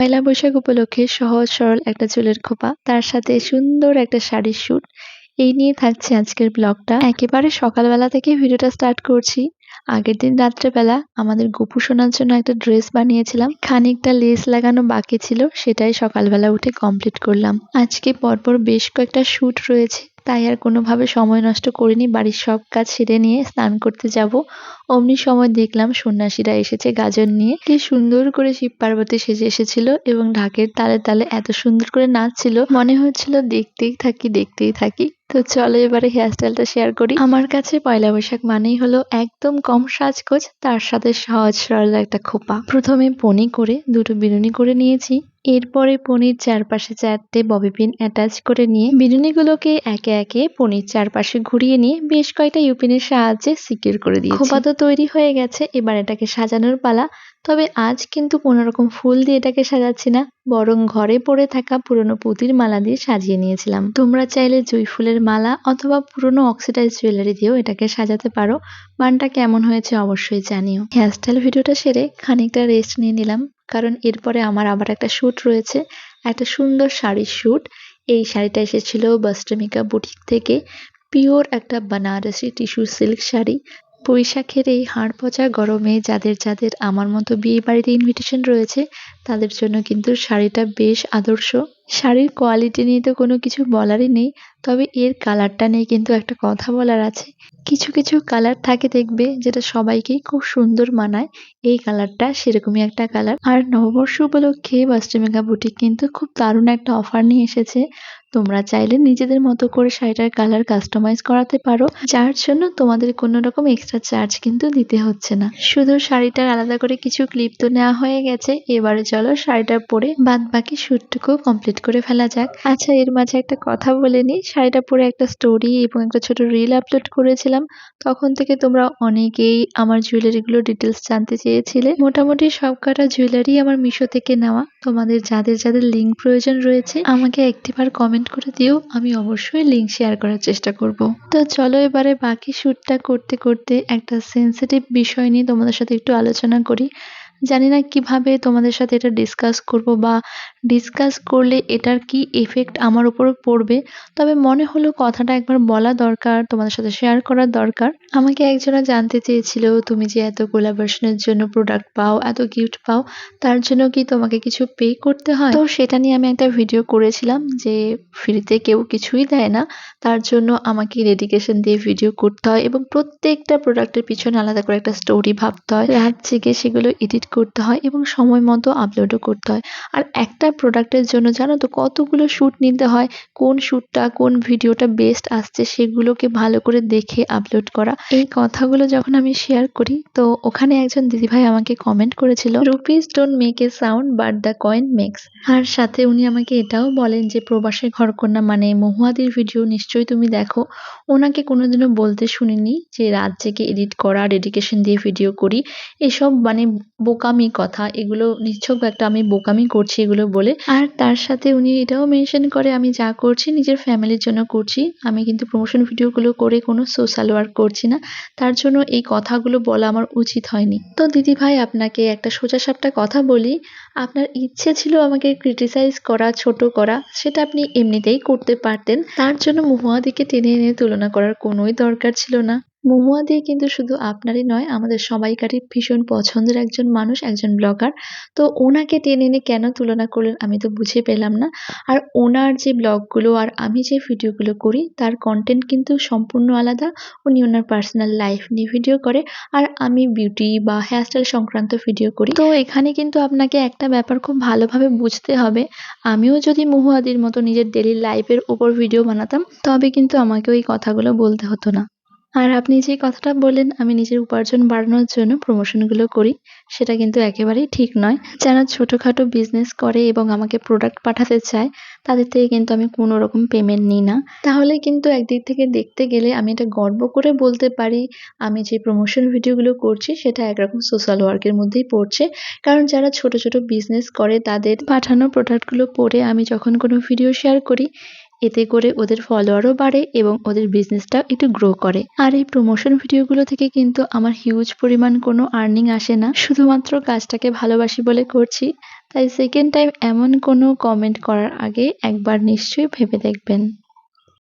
পয়লা বৈশাখ উপলক্ষে সহজ, সরল একটা চুলের খোপা, তার সাথে সুন্দর একটা শাড়ির শ্যুট। এই নিয়ে থাকছে আজকের ব্লগটা। একেবারে সকালবেলা থেকে ভিডিওটা স্টার্ট করছি। আগের দিন রাত্রেবেলা আমাদের গপু শোনার জন্য একটা ড্রেস বানিয়েছিলাম। খানিকটা লেস লাগানো বাকি ছিল, সেটাই সকালবেলা উঠে কমপ্লিট করলাম। আজকে পরপর বেশ কয়েকটা শ্যুট রয়েছে। তাই আর কোনোভাবে সময় নষ্ট করিনি। বাড়ির সব কাজ সেরে নিয়ে স্নান করতে যাব। অমনি সময় দেখলাম সন্ন্যাসীরা এসেছে গাজন নিয়ে। কি সুন্দর করে শিব পার্বতী সেজে এসেছিল এবং ঢাকের তালে তালে এত সুন্দর করে নাচছিল। মনে হচ্ছিল দেখতেই থাকি দেখতেই থাকি। তো চলো এবারে হেয়ারস্টাইলটা শেয়ার করি। আমার কাছে পয়লা বৈশাখ মানেই হলো একদম কম সাজগোজ, তার সাথে সহজ সরল একটা খোপা। প্রথমে পনি করে, দুটো বিনুনি করে নিয়েছি। এরপরে পনির চারপাশে চারটে ববি পিন অ্যাটাচ করে নিয়ে বিনুনিগুলোকে একে একে পনির চারপাশে ঘুরিয়ে নিয়ে বেশ কয়েকটা ইউপিনের সাহায্যে সিকিউর করে দিয়েছি। খোপা তো তৈরি হয়ে গেছে। এবার এটাকে সাজানোর পালা তবে আজ কিন্তু কোনো রকম ফুল দিয়ে এটাকে সাজাচ্ছি না, বরং ঘরে পড়ে থাকা পুরনো পুঁতির মালা দিয়ে সাজিয়ে নিয়েছিলাম। তোমরা চাইলে জুঁই ফুলের মালা অথবা পুরনো অক্সিডাইজ জুয়েলারি দিয়েও এটাকে সাজাতে পারো। মানটা কেমন হয়েছে অবশ্যই জানিও। হেয়ারস্টাইল ভিডিওটা সেরে খানিকটা রেস্ট নিয়ে নিলাম, কারণ এরপরে আমার আবার একটা শ্যুট রয়েছে, একটা সুন্দর শাড়ির শ্যুট এই শাড়িটা এসেছিল বস্ট্রমিকা বুটিক থেকে পিওর একটা বানারসি টিস্যু সিল্ক শাড়ি। বৈশাখের এই হাড় পচা গরমে যাদের যাদের আমার মতো বিয়ে বাড়িতে ইনভিটেশন রয়েছে, তাদের জন্য কিন্তু শাড়িটা বেশ আদর্শ। শাড়ির কোয়ালিটি নিয়ে তো কোনো কিছু বলারই নেই, তবে এর কালারটা নিয়ে কিন্তু একটা কথা বলার আছে। কিছু কিছু কালার থাকে দেখবে, যেটা সবাইকেই খুব সুন্দর মানায়। এই কালারটা সেরকমই একটা কালার আর নববর্ষ উপলক্ষে বাস্টমিকা বুটিক কিন্তু খুব দারুণ একটা অফার নিয়ে এসেছে। তোমরা চাইলে নিজেদের মতো করে শাড়িটার কালার কাস্টমাইজ করাতে পারো, যার জন্য তোমাদের কোনো রকম এক্সট্রা চার্জ কিন্তু দিতে হচ্ছে না। শুধু শাড়িটার আলাদা করে কিছু ক্লিপ তো নেওয়া হয়ে গেছে, এবারে চলো শাড়িটা পরে বাদ বাকি শ্যুটটুকু কমপ্লিট করে ফেলা যাক। আচ্ছা এর মাঝে একটা কথা বলে নিই, শাড়িটা পরে একটা স্টোরি এবং একটা ছোট রিল আপলোড করেছিলাম, তখন থেকে তোমরা অনেকেই আমার জুয়েলারিগুলো ডিটেলস জানতে চেয়েছিলে। মোটামুটি সব কটা জুয়েলারি আমার মিশো থেকে নেওয়া, তোমাদের যাদের যাদের লিঙ্ক প্রয়োজন রয়েছে, আমাকে একটিবার কমেন্ট করে দিও, আমি অবশ্যই লিঙ্ক শেয়ার করার চেষ্টা করব। তো চলো এবারে বাকি শ্যুটটা করতে করতে একটা সেন্সিটিভ বিষয় নিয়ে তোমাদের সাথে একটু আলোচনা করি। জানি না কীভাবে তোমাদের সাথে এটা ডিসকাস করব বা ডিসকাস করলে এটার কি এফেক্ট আমার উপর পড়বে? তবে মনে হলো কথাটা একবার বলা দরকার, তোমাদের সাথে শেয়ার করার দরকার। আমাকে একজনা জানতে চেয়েছিল, তুমি যে এত কোলাবরেশনের জন্য প্রোডাক্ট পাও, এত গিফট পাও, তার জন্য কি তোমাকে কিছু পে করতে হয়? তো সেটা নিয়ে আমি একটা ভিডিও করেছিলাম যে ফ্রিতে কেউ কিছুই দেয় না। তার জন্য আমাকে ডেডিকেশন দিয়ে ভিডিও করতে হয় এবং প্রত্যেকটা প্রোডাক্টের পিছনে আলাদা করে একটা স্টোরি ভাবতে হয়। রাত জেগে সেগুলো এডিট করতে হয় এবং সময় মতো আপলোডও করতে হয়। আর একটা প্রোডাক্টের জন্য জানো তো কতগুলো শ্যুট নিতে হয়, কোন শ্যুটটা কোন ভিডিওটা বেস্ট আসছে সেগুলোকে ভালো করে দেখে আপলোড করা। এই কথাগুলো যখন আমি শেয়ার করি, তো ওখানে একজন দিদিভাই আমাকে কমেন্ট করেছিল rupees don't make a sound but the coin makes আর সাথে উনি আমাকে এটাও বলেন যে প্রবাসে ঘরকন্যা মানে মহুয়াদির ভিডিও নিশ্চয়ই তুমি দেখো। ওনাকে কোনোদিনও বলতে শুনিনি যে, রাত জেগে এডিট করা ডেডিকেশন দিয়ে ভিডিও করি। এসব মানে বোকামি কথা, এগুলো নিছক একটা আমি বোকামি করছি, এগুলো বলে। আর তার সাথে উনি এটাও মেনশন করে, আমি যা করছি নিজের ফ্যামিলির জন্য করছি। আমি কিন্তু প্রমোশন ভিডিওগুলো করে কোনো সোশ্যাল ওয়ার্ক করছি না। তার জন্য এই কথাগুলো বলা আমার উচিত হয়নি। তো দিদি ভাই, আপনাকে একটা সোজা সাপটা কথা বলি। আপনার ইচ্ছে ছিল আমাকে ক্রিটিসাইজ করা, ছোট করা, সেটা আপনি এমনিতেই করতে পারতেন। তার জন্য মহুয়াদিকে টেনে এনে তুলনা করার কোনোই দরকার ছিল না। মহুয়া দিয়ে কিন্তু শুধু আপনারই নয়, আমাদের সবাইকারই ভীষণ পছন্দের একজন মানুষ, একজন ব্লগার। তো ওনাকে টেনে এনে কেন তুলনা করলেন আমি তো বুঝে পেলাম না। আর ওনার যে ব্লগগুলো আর আমি যে ভিডিওগুলো করি, তার কন্টেন্ট কিন্তু সম্পূর্ণ আলাদা। উনি ওনার পার্সোনাল লাইফ নিয়ে ভিডিও করে, আর আমি বিউটি বা হেয়ারস্টাইল সংক্রান্ত ভিডিও করি। তো এখানে কিন্তু আপনাকে একটা ব্যাপার খুব ভালোভাবে বুঝতে হবে। আমিও যদি মহুয়াদির মতো নিজের ডেলি লাইফের উপর ভিডিও বানাতাম, তবে কিন্তু আমাকে ওই কথাগুলো বলতে হতো না। আর আপনি যে কথাটা বললেন, আমি নিজের উপার্জন বাড়ানোর জন্য প্রমোশনগুলো করি, সেটা কিন্তু একেবারেই ঠিক নয়। যারা ছোটোখাটো বিজনেস করে এবং আমাকে প্রোডাক্ট পাঠাতে চায়, তাদের থেকে কিন্তু আমি কোনো রকম পেমেন্ট নিই না। তাহলে কিন্তু একদিক থেকে দেখতে গেলে আমি এটা গর্ব করে বলতে পারি, আমি যে প্রমোশন ভিডিওগুলো করছি, সেটা একরকম সোশ্যাল ওয়ার্কের মধ্যেই পড়ছে। কারণ যারা ছোট ছোট বিজনেস করে, তাদের পাঠানো প্রোডাক্টগুলো পড়ে আমি যখন কোনো ভিডিও শেয়ার করি এতে করে ওদের ফলোয়ারও বাড়ে এবং ওদের বিজনেসটা একটু গ্রো করে। আর এই প্রমোশন ভিডিওগুলো থেকে কিন্তু আমার হিউজ পরিমাণ কোনো আর্নিং আসে না। শুধুমাত্র কাজটাকে ভালোবাসি বলে করছি। তাই সেকেন্ড টাইম এমন কোনো কমেন্ট করার আগে একবার নিশ্চয়ই ভেবে দেখবেন।